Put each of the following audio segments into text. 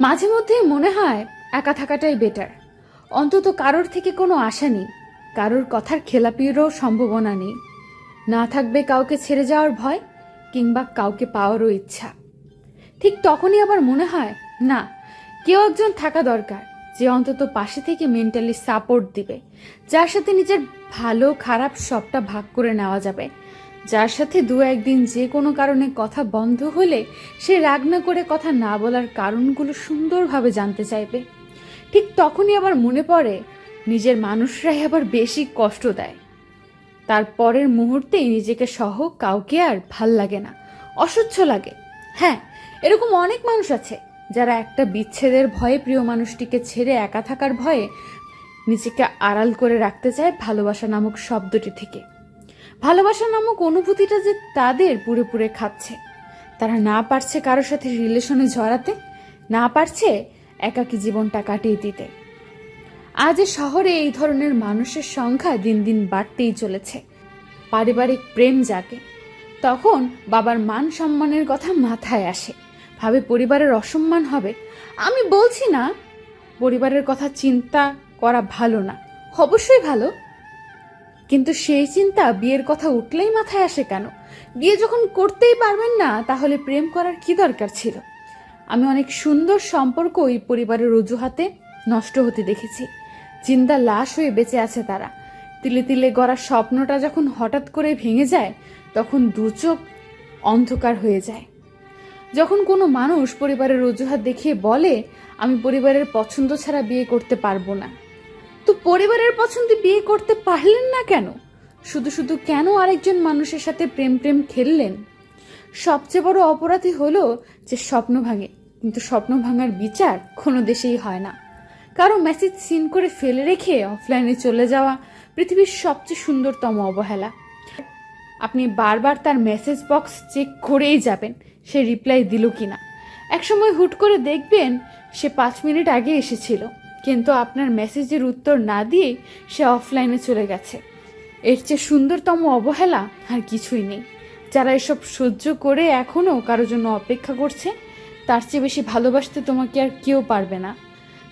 মাঝে মধ্যে মনে হয় একা থাকাটাই বেটার অন্তত কারোর থেকে কোনো আশা নেই। কারোর কথার খেলাপিরও সম্ভাবনা নেই। না থাকবে কাউকে ছেড়ে যাওয়ার ভয়, কিংবা কাউকে পাওয়ারও ইচ্ছা। ঠিক তখনই আবার মনে হয়, না, কেউ একজন থাকা দরকার, যে অন্তত পাশে থেকে মেন্টালি সাপোর্ট দিবে, যার সাথে নিজের ভালো খারাপ সবটা ভাগ করে নেওয়া যাবে। যার সাথে দু একদিন যে কোনো কারণে কথা বন্ধ হলে সে রাগ না করে কথা না বলার কারণগুলো সুন্দরভাবে জানতে চাইবে। ঠিক তখনই আবার মনে পড়ে, নিজের মানুষরাই আবার বেশি কষ্ট দেয়। তার পরের মুহূর্তেই নিজেকে সহ কাউকে আর ভালো লাগে না অসহ্য লাগে। হ্যাঁ এরকম অনেক মানুষ আছে যারা একটা বিচ্ছেদের ভয়ে প্রিয় মানুষটিকে ছেড়ে একা থাকার ভয়ে নিজেকে আড়াল করে রাখতে চায় ভালোবাসা নামক শব্দটি থেকে। ভালোবাসা নামক অনুভূতিটা যে তাদের পুরে পুরে খাচ্ছে। তারা না পারছে কারোর সাথে রিলেশনে জড়াতে, না পারছে একাকী জীবনটা কাটিয়ে দিতে। আজ শহরে এই ধরনের মানুষের সংখ্যা দিন দিন বাড়তেই চলেছে। পারিবারিক প্রেম জাগে, তখন বাবার মান সম্মানের কথা মাথায় আসে। ভাবে পরিবারের অসম্মান হবে। আমি বলছি না, পরিবারের কথা চিন্তা করা ভালো না। অবশ্যই ভালো। কিন্তু সেই চিন্তা বিয়ের কথা উঠলেই মাথায় আসে কেন? বিয়ে যখন করতেই পারবেন না, তাহলে প্রেম করার কি দরকার ছিল? আমি অনেক সুন্দর সম্পর্ক ওই পরিবারের অজুহাতে নষ্ট হতে দেখেছি। চিন্তা লাশ হয়ে বেঁচে আছে তারা। তিলে তিলে গড়া স্বপ্নটা যখন হঠাৎ করে ভেঙে যায়, তখন দু চোখ অন্ধকার হয়ে যায়। যখন কোনো মানুষ পরিবারের অজুহাত দেখিয়ে বলে, আমি পরিবারের পছন্দ ছাড়া বিয়ে করতে পারব না। পরিবারের পছন্দে বিয়ে করতে পারলেন না কেন? শুধু শুধু কেন আরেকজন মানুষের সাথে প্রেম প্রেম খেললেন? সবচেয়ে বড় অপরাধী হলো যে স্বপ্ন ভাঙে। কিন্তু স্বপ্ন ভাঙার বিচার কোনো দেশেই হয় না। কারও মেসেজ সিন করে ফেলে রেখে অফলাইনে চলে যাওয়া পৃথিবীর সবচেয়ে সুন্দরতম অবহেলা। আপনি বারবার তার মেসেজ বক্স চেক করেই যাবেন, সে রিপ্লাই দিল কি কিনা। একসময় হুট করে দেখবেন সে পাঁচ মিনিট আগে এসেছিল। কিন্তু আপনার মেসেজের উত্তর না দিয়ে সে অফলাইনে চলে গেছে। এর চেয়ে সুন্দরতম অবহেলা আর কিছুই নেই। যারা এসব সহ্য করে এখনও কারোর জন্য অপেক্ষা করছে, তার চেয়ে বেশি ভালোবাসতে তোমাকে আর কেউ পারবে না।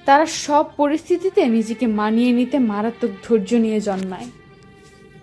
তারা সব পরিস্থিতিতে নিজেকে মানিয়ে নিতে মারাত্মক ধৈর্য নিয়ে জন্মায়।